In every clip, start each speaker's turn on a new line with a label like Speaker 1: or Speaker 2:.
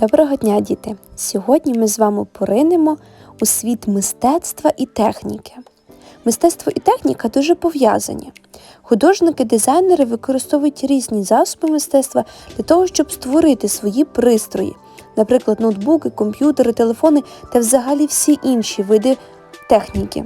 Speaker 1: Доброго дня, діти! Сьогодні ми з вами поринемо у світ мистецтва і техніки. Мистецтво і техніка дуже пов'язані. Художники, дизайнери використовують різні засоби мистецтва для того, щоб створити свої пристрої, наприклад, ноутбуки, комп'ютери, телефони та взагалі всі інші види техніки.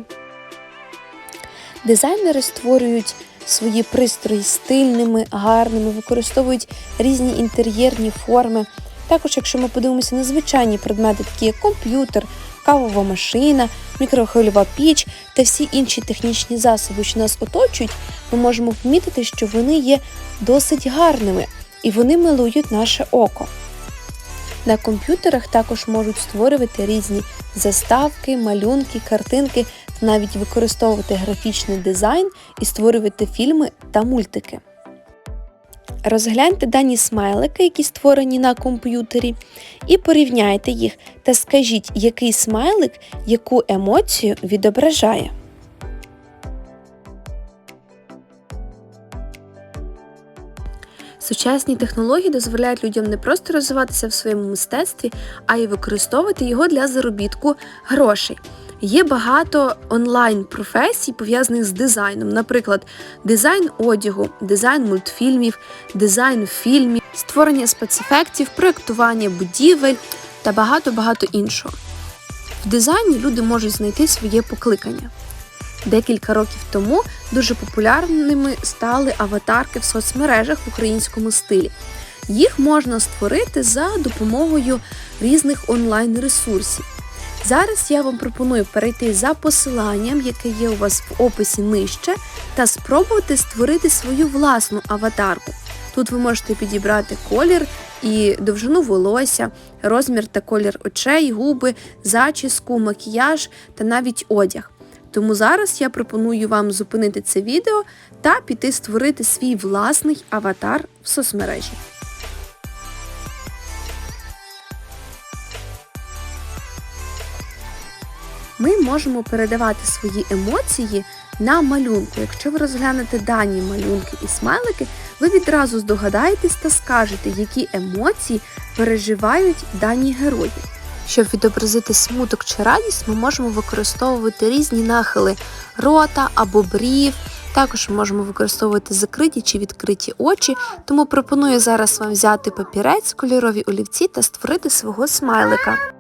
Speaker 1: Дизайнери створюють свої пристрої стильними, гарними, використовують різні інтер'єрні форми. Також, якщо ми подивимося на звичайні предмети, такі як комп'ютер, кавова машина, мікрохвильова піч та всі інші технічні засоби, що нас оточують, ми можемо помітити, що вони є досить гарними і вони милують наше око. На комп'ютерах також можуть створювати різні заставки, малюнки, картинки, навіть використовувати графічний дизайн і створювати фільми та мультики. Розгляньте дані смайлики, які створені на комп'ютері, і порівняйте їх та скажіть, який смайлик яку емоцію відображає. Сучасні технології дозволяють людям не просто розвиватися в своєму мистецтві, а й використовувати його для заробітку грошей. Є багато онлайн професій, пов'язаних з дизайном, наприклад, дизайн одягу, дизайн мультфільмів, дизайн фільмів, створення спецефектів, проєктування будівель та багато-багато іншого. В дизайні люди можуть знайти своє покликання. Декілька років тому дуже популярними стали аватарки в соцмережах в українському стилі. Їх можна створити за допомогою різних онлайн-ресурсів. Зараз я вам пропоную перейти за посиланням, яке є у вас в описі нижче, та спробувати створити свою власну аватарку. Тут ви можете підібрати колір і довжину волосся, розмір та колір очей, губи, зачіску, макіяж та навіть одяг. Тому зараз я пропоную вам зупинити це відео та піти створити свій власний аватар в соцмережі. Ми можемо передавати свої емоції на малюнку. Якщо ви розглянете дані малюнки і смайлики, ви відразу здогадаєтесь та скажете, які емоції переживають дані герої. Щоб відобразити смуток чи радість, ми можемо використовувати різні нахили рота або брів. Також ми можемо використовувати закриті чи відкриті очі, тому пропоную зараз вам взяти папірець, кольорові олівці та створити свого смайлика.